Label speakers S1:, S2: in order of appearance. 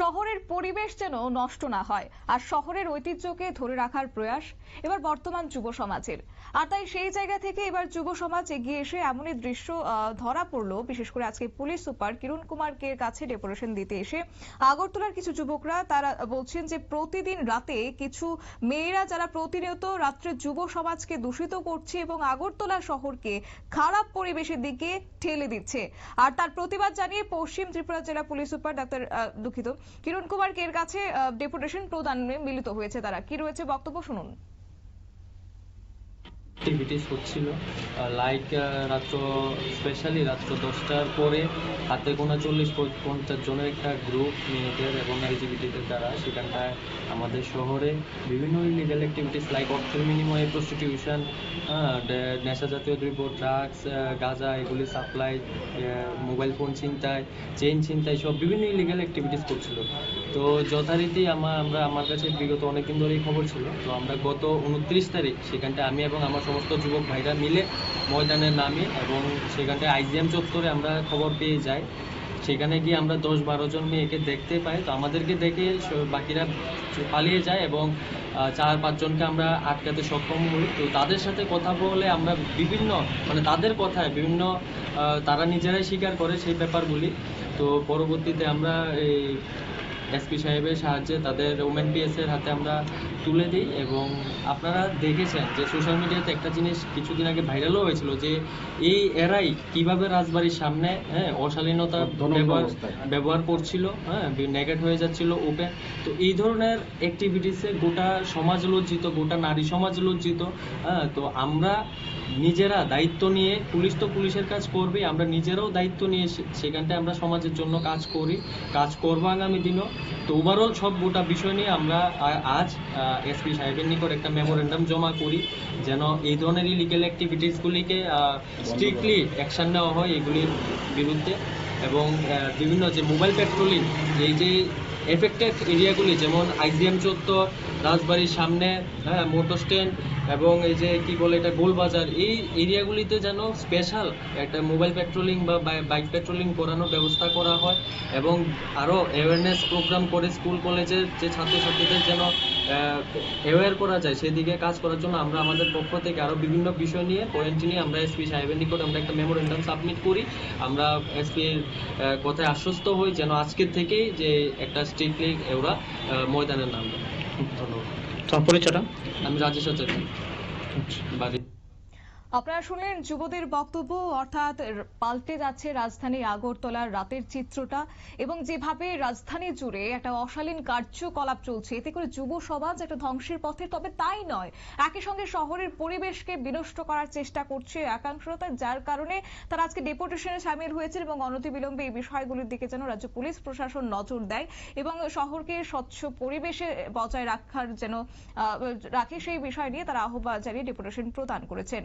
S1: শহরের পরিবেশ যেন নষ্ট না হয়, আর শহরের ঐতিহ্যকে ধরে রাখার প্রয়াস এবার বর্তমান যুব সমাজের। আর তাই সেই জায়গা থেকে এবার যুব সমাজ এগিয়ে এসে এমনই দৃশ্য ধরা পড়ল। বিশেষ করে আজকে পুলিশ সুপার কিরণ কুমার কের কাছে ডেপুটেশন দিতে এসে আগরতলার কিছু যুবকরা তারা বলছেন যে প্রতিদিন রাতে কিছু মেয়েরা যারা প্রতিনিয়ত রাত্রে যুব সমাজকে দূষিত করছে এবং আগরতলা শহরকে খারাপ পরিবেশের দিকে ঠেলে দিচ্ছে। আর তার প্রতিবাদ জানিয়ে পশ্চিম ত্রিপুরা জেলা পুলিশ সুপার ডাক্তার দুঃখিত কিরণ কুমার এর কাছে ডেপুটেশন প্রদানে মিলিত হয়েছে তারা। কি রয়েছে বক্তব্য শুনুন।
S2: অ্যাক্টিভিটিস হচ্ছিল। লাইক রাত্র স্পেশালি রাত্র দশটার পরে হাতে গোনা চল্লিশ পঞ্চাশ জনের একটা গ্রুপ মেয়েদের এবং এলজিবিটিদের দ্বারা সেখানটায় আমাদের শহরে বিভিন্ন ইলিগাল অ্যাক্টিভিটিস লাইক অর্থের বিনিময়ে প্রস্টিটিউশন নেশা জাতীয় দ্রব্য ড্রাগস গাঁজা এগুলি সাপ্লাই মোবাইল ফোন ছিনতাই চেন ছিনতাই সব বিভিন্ন ইলিগাল অ্যাক্টিভিটিস করছিল। তো যথারীতি আমার আমরা, আমার কাছে বিগত অনেকদিন ধরেই খবর ছিল। তো আমরা গত উনত্রিশ তারিখ সেখানটায় আমি এবং আমার সমস্ত যুবক ভাইরা মিলে ময়দানে নামি এবং সেখানটায় আইজিএম চত্বরে আমরা খবর পেয়ে যাই। সেখানে গিয়ে আমরা দশ বারো জন মেয়েকে দেখতে পাই। তো আমাদেরকে দেখে বাকিরা পালিয়ে যায় এবং চার পাঁচজনকে আমরা আটকাতে সক্ষম হই। তো তাদের সাথে কথা বলে আমরা বিভিন্ন মানে তাদের কথায় বিভিন্ন তারা নিজেরাই স্বীকার করে সেই ব্যাপারগুলি। তো পরবর্তীতে আমরা এই এসপি সাহেবের সাহায্যে, তাদের ওমেন পিএস এর হাতে আমরা তুলে দিই এবং আপনারা দেখেছেন যে সোশ্যাল মিডিয়াতে একটা জিনিস কিছুদিন আগে ভাইরালও হয়েছিল যে এই এরাই কীভাবে রাজবাড়ির সামনে হ্যাঁ অশালীনতা ব্যবহার ব্যবহার করছিল হ্যাঁ নেগেট হয়ে যাচ্ছিল ওপেন তো এই ধরনের অ্যাক্টিভিটিসে গোটা সমাজ লজ্জিত গোটা নারী সমাজ লজ্জিত হ্যাঁ তো আমরা নিজেরা দায়িত্ব নিয়ে পুলিশ তো পুলিশের কাজ করবেই আমরা নিজেরাও দায়িত্ব নিয়ে সেখানটায় আমরা সমাজের জন্য কাজ করি কাজ করব আগামী দিনও। তো ওভারঅল সব গোটা বিষয় নিয়ে আমরা আজ এসপি সাহেবের নিকট একটা মেমোরেন্ডাম জমা করি যেন এই ধরনের ইলিগেল অ্যাক্টিভিটিসগুলিকে স্ট্রিক্টলি অ্যাকশন নেওয়া হয় এগুলির বিরুদ্ধে। এবং বিভিন্ন যে মোবাইল পেট্রোলিং এই যে এফেক্টেড এরিয়াগুলি যেমন আইজিএম চত্বর, রাজবাড়ির সামনে হ্যাঁ মোটর স্ট্যান্ড এবং এই যে কি বলে এটা গোলবাজার এই এরিয়াগুলিতে যেন স্পেশাল একটা মোবাইল পেট্রোলিং বা বাইক পেট্রোলিং করানোর ব্যবস্থা করা হয় এবং আরও অ্যাওয়ারনেস প্রোগ্রাম করে স্কুল কলেজের যে ছাত্রছাত্রীদের যেন অ্যাওয়্যার করা যায় সেদিকে কাজ করার জন্য আমরা আমাদের পক্ষ থেকে আরও বিভিন্ন বিষয় নিয়ে পয়েন্ট নিয়ে আমরা এসপি সাহেবের নিকট আমরা একটা মেমোরেন্ডাম সাবমিট করি। আমরা এসপির কথায় আশ্বস্ত হই যেন আজকের থেকেই যে একটা স্ট্রিক্টলি ওরা আহ, ময়দানে নামবে। ধন্যবাদ।
S3: তোমার পরিচয়টা
S2: আমি রাজেশ আচার্য বাড়ি
S1: আপনারা শুনলেন যুবদের বক্তব্য, অর্থাৎ পাল্টে যাচ্ছে রাজধানী আগরতলার রাতের চিত্রটা এবং যেভাবে রাজধানী জুড়ে একটা অশালীন কার্যকলাপ চলছে, এতে করে যুব সমাজ একটা ধ্বংসের পথে, তবে তাই নয়। একই সঙ্গে শহরের পরিবেশকে বিনষ্ট করার চেষ্টা করছে একাংশতা, যার কারণে তারা আজকে ডেপুটেশনে সামিল হয়েছে এবং অনতিবিলম্বে এই বিষয়গুলির দিকে যেন রাজ্য পুলিশ প্রশাসন নজর দেয় এবং শহরকে স্বচ্ছ পরিবেশে বজায় রাখার যেন রাখে সেই বিষয় নিয়ে তারা আহ্বান জানিয়ে ডেপুটেশন প্রদান করেছেন।